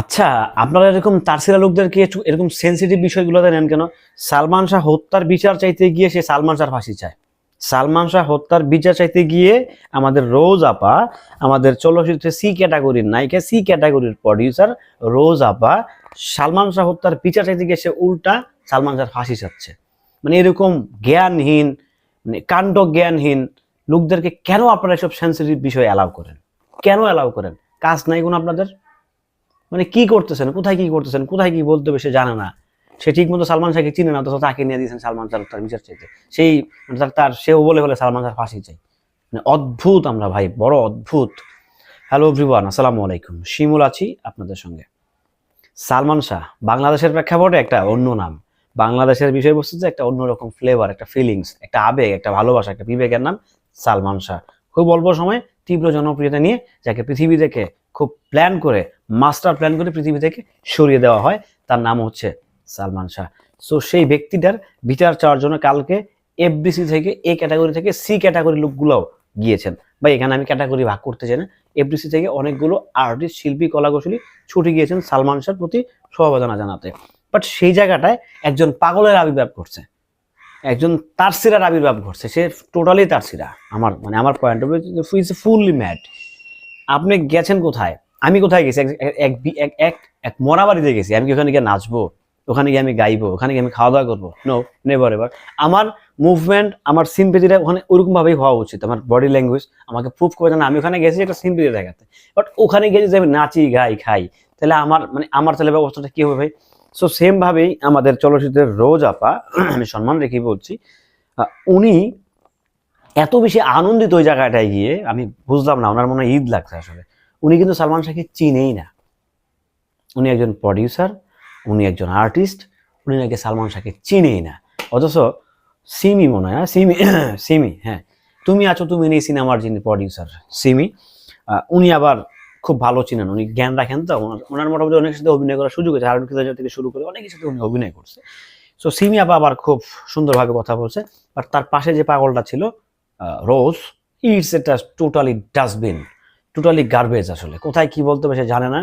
আচ্ছা আপনারা এরকম তারসিরা লোকদেরকে এরকম সেন্সিটিভ বিষয়গুলোতে নেন কেন? সালমান শাহ হত্যার বিচার চাইতে গিয়ে সে সালমান শাহ ফাঁসি চায়। সালমান শাহ হত্যার বিচার চাইতে গিয়ে আমাদের রোজ আপা, আমাদের চলচ্চিত্রে সি ক্যাটাগরির নায়িকা, সি ক্যাটাগরির প্রডিউসার রোজ আপা, সালমান শাহ হত্যার বিচার চাইতে গিয়ে সে উল্টা সালমান শাহ ফাঁসি চাচ্ছে। মানে এরকম জ্ঞানহীন মানে কাণ্ড জ্ঞানহীন লোকদেরকে কেন আপনারা এসব সেন্সিটিভ বিষয় অ্যালাউ করেন? কেন অ্যালাউ করেন? কাজ নাই কোনো আপনাদের? মানে কি করতেছেন? কোথায় কি করতেছেন? কোথায় কি বলতে হবে সে জানে না। সে ঠিক মতো সালমান শাহকে চিনে না তো তাকে নিয়ে দিয়েছেন সালমান শাহ তার বিচার চাইতে। সেই মানে তার সেও বলে বলে সালমান শাহ ফাঁসি চাই। মানে অদ্ভুত আমরা ভাই, বড় অদ্ভুত। হ্যালো এভরিওয়ান আসসালামু আলাইকুম। শিমুল আছি আপনাদের সঙ্গে। সালমান শাহ, বাংলাদেশের প্রেক্ষাপটে একটা অন্য নাম। বাংলাদেশের বিষয়বস্তুতে একটা অন্যরকম ফ্লেভার একটা ফিলিংস একটা আবেগ, একটা ভালোবাসা, একটা বিবেকের নাম সালমান শাহ। খুব অল্প সময় তীব্র জনপ্রিয়তা নিয়ে যাকে পৃথিবী থেকে খুব প্ল্যান করে মাস্টার প্ল্যান করে পৃথিবী থেকে সরিয়ে দেওয়া হয়। তার নাম হচ্ছে সালমান শাহ। সো সেই ব্যক্তিটার বিচার চাওয়ার জন্য কালকে এফবিসি থেকে এ ক্যাটাগরি থেকে সি ক্যাটাগরি লোকগুলোও গিয়েছেন। বা এখানে আমি ক্যাটাগরি ভাগ করতে চাই না। এফডিসি থেকে অনেকগুলো আর্টিস্ট শিল্পী কলাকুশলী ছুটে গিয়েছেন সালমান শাহর প্রতি সমবেদনা জানাতে। বাট সেই জায়গাটায় একজন পাগলের আবির্ভাব করছে একজন তারসিরার আবির্ভাব ঘটছে। সে টোটালি তারসিরা। আমার মানে আমার point of is fully mad আপনি গেছেন কোথায়? আমি কোথায় গেছি? এক- এক- এক মরা বাড়িতে গেছি। আমি কি ওখানে গিয়ে নাচবো? ওখানে গিয়ে আমি গাইবো? ওখানে গিয়ে আমি খাওয়া দাওয়া করব? নো নেভার এভার আমার মুভমেন্ট আমার সিম্পেথিটা ওখানে ওরকম ভাবেই হওয়া উচিত। আমার বডি ল্যাঙ্গুয়েজ আমাকে প্রুভ করে না আমি ওখানে গেছি একটা সিম্পেথি দেখাতে। বাট ওখানে গিয়ে যদি আমি নাচি, গাই, খাই, তাহলে আমার মানে আমার তাহলে ব্যবস্থাটা কি হবে ভাই? সো সেমভাবেই আমাদের চলচ্চিত্রের রোজ আপা, আমি সম্মান রেখে বলছি উনি এত বেশি আনন্দিত ওই জায়গাটায় গিয়ে, আমি বুঝলাম না, ওনার মনে ঈদ লাগছে আসলে। উনি কিন্তু সালমান শাহকে চিনেই না। উনি একজন প্রডিউসার উনি একজন আর্টিস্ট উনি নাকি সালমান শাহকে চিনেই না। অথচ সিমি মনে হয় হ্যাঁ? সিমি সিমি হ্যাঁ। তুমি আছো, তুমি নেই সিনেমার যিনি প্রডিউসার সিমি। উনি আবার খুব ভালো চিনেন। উনি জ্ঞান রাখেন তো, ওনার- মোটামুটি অনেক সাথে অভিনয় করার সুযোগ হয়েছে হারুন খিদার থেকে শুরু করে অনেকের সাথে উনি অভিনয় করছে। সো সিমি আবার খুব সুন্দরভাবে কথা বলছে। বাট তার পাশে যে পাগলটা ছিল রোজ ইটস এটা টোটালি ডাস্টবিন টোটালি গার্বেজ আসলে। কোথায় কি বলতে হবে সে জানে না।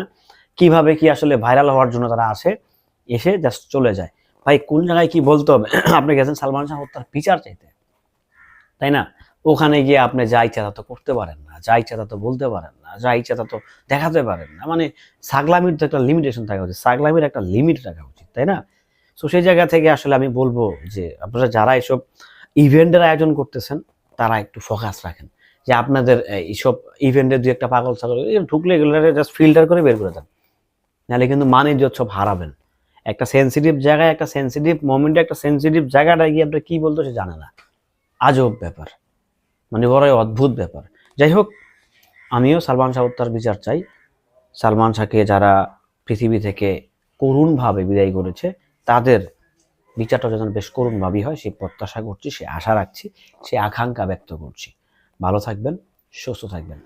কীভাবে কি আসলে ভাইরাল হওয়ার জন্য তারা আসে, এসে জাস্ট চলে যায়। ভাই, কোন জায়গায় কি বলতে হবে? আপনি গেছেন সালমান শাহ হত্যার বিচার চাইতে। তাই না? ওখানে গিয়ে আপনি যা ইচ্ছা তা তো করতে পারেন না, যা ইচ্ছা তা তো বলতে পারেন না, যা ইচ্ছা তা তো দেখাতে পারেন না। মানে সাগলামির তো একটা লিমিটেশন থাকা উচিত, সাগলামির একটা লিমিট রাখা উচিত, তাই না? তো সেই জায়গা থেকে আসলে আমি বলব যে, আপনারা যারা এসব ইভেন্টের আয়োজন করতেছেন তারা একটু ফোকাস রাখেন। যে আপনাদের এইসব ইভেন্টের দু একটা পাগল ছাগল ঢুকলে এগুলো জাস্ট ফিল্টার করে বের করে দেন। নাহলে কিন্তু মানের সব হারাবেন। একটা সেন্সিটিভ জায়গায় একটা সেন্সিটিভ মোমেন্টে একটা সেন্সিটিভ জায়গাটায় গিয়ে আপনার কী বলতো সে জানে না। আজব ব্যাপার। মানে বড়ই অদ্ভুত ব্যাপার। যাই হোক, আমিও সালমান শাহ হত্যার বিচার চাই। সালমান শাহকে যারা পৃথিবী থেকে করুণভাবে বিদায় করেছে, তাদের বিচারটা যেন বেশ করুণভাবেই হয়, সেই প্রত্যাশা করছি সে আশা রাখছি সে আকাঙ্ক্ষা ব্যক্ত করছি। ভালো থাকবেন, সুস্থ থাকবেন।